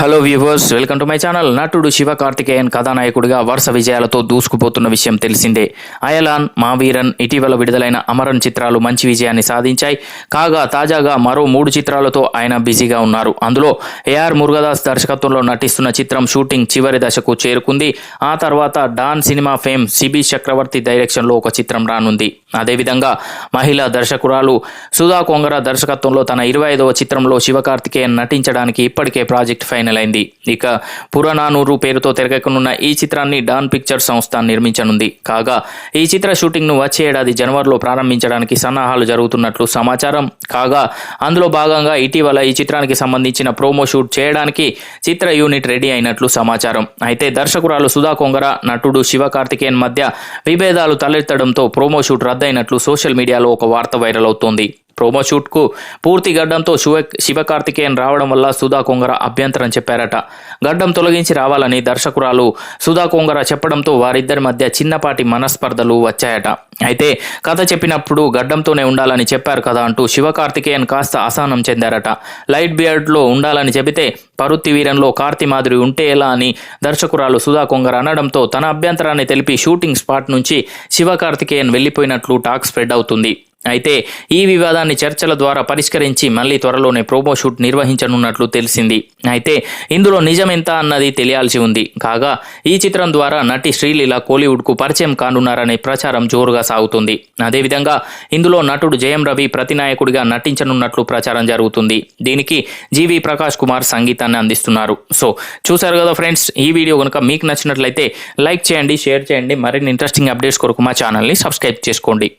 Hello viewers welcome to my channel నటుడు శివ కార్తికేయన్ కథానాయకుడిగా వరుస విజయాలతో దూసుకుపోతున్న విషయం తెలిసిందే. అయలాన్ మావీరన్ ఇటీవల విడుదలైన అమరన్ చిత్రాలు మంచి విజయాన్ని సాధించాయి. కాగా తాజాగా మరో మూడు చిత్రాలతో ఆయన బిజీగా ఉన్నారు. అందులో ఏఆర్ మురుగదాస్ దర్శకత్వంలో నటిస్తున్న చిత్రం షూటింగ్ చివరి దశకు చేరుకుంది. ఆ తర్వాత Don cinema fame Sibi Chakravarthy డైరెక్షన్లో ఒక చిత్రం రానుంది. అదేవిధంగా మహిళా దర్శకురాలు సుధా కొంగర దర్శకత్వంలో తన ఇరవై ఐదవ చిత్రంలో శివకార్తికేయన్ నటించడానికి ఇప్పటికే ప్రాజెక్ట్ ఫైన్ ఫైనల్ అయింది ఇక పురాణానూరు పేరుతో తెరకెక్కనున్న ఈ చిత్రాన్ని డాన్ పిక్చర్ సంస్థ నిర్మించనుంది. కాగా ఈ చిత్ర షూటింగ్ను వచ్చే ఏడాది జనవరిలో ప్రారంభించడానికి సన్నాహాలు జరుగుతున్నట్లు సమాచారం. కాగా అందులో భాగంగా ఇటీవల ఈ చిత్రానికి సంబంధించిన ప్రోమో షూట్ చేయడానికి చిత్ర యూనిట్ రెడీ అయినట్లు సమాచారం. అయితే దర్శకురాలు సుధా కొంగర నటుడు శివ కార్తికేయన్ మధ్య విభేదాలు తలెత్తడంతో ప్రోమో షూట్ రద్దయినట్లు సోషల్ మీడియాలో ఒక వార్త వైరల్ అవుతోంది. ప్రోమో షూట్కు పూర్తి గడ్డంతో శివ శివకార్తికేయన్ రావడం వల్ల సుధా కొంగర అభ్యంతరం చెప్పారట. గడ్డం తొలగించి రావాలని దర్శకురాలు సుధా కొంగర చెప్పడంతో వారిద్దరి మధ్య చిన్నపాటి మనస్పర్ధలు వచ్చాయట. అయితే కథ చెప్పినప్పుడు గడ్డంతోనే ఉండాలని చెప్పారు కదా అంటూ శివకార్తికేయన్ కాస్త అసహనం చెందారట. లైట్ బియర్డ్లో ఉండాలని చెబితే పరుత్తి వీరంలో కార్తి మాదిరి ఉంటే ఎలా అని దర్శకురాలు సుధా కొంగర అనడంతో తన అభ్యంతరాన్ని తెలిపి షూటింగ్ స్పాట్ నుంచి శివకార్తికేయన్ వెళ్ళిపోయినట్లు టాక్ స్ప్రెడ్ అవుతుంది. అయితే ఈ వివాదాన్ని చర్చల ద్వారా పరిష్కరించి మళ్ళీ త్వరలోనే ప్రోమో షూట్ నిర్వహించనున్నట్లు తెలిసింది. అయితే ఇందులో నిజమెంత అన్నది తెలియాల్సి ఉంది. కాగా ఈ చిత్రం ద్వారా నటి శ్రీలీల కోలీవుడ్కు పరిచయం కానున్నారనే ప్రచారం జోరుగా సాగుతుంది. అదేవిధంగా ఇందులో నటుడు జయం రవి ప్రతినాయకుడిగా నటించనున్నట్లు ప్రచారం జరుగుతుంది. దీనికి జీవి ప్రకాష్ కుమార్ సంగీతాన్ని అందిస్తున్నారు. సో చూశారు కదా ఫ్రెండ్స్ ఈ వీడియో కనుక మీకు నచ్చినట్లయితే లైక్ చేయండి షేర్ చేయండి. మరిన్ని ఇంట్రెస్టింగ్ అప్డేట్స్ కొరకు మా ఛానల్ని సబ్స్క్రైబ్ చేసుకోండి.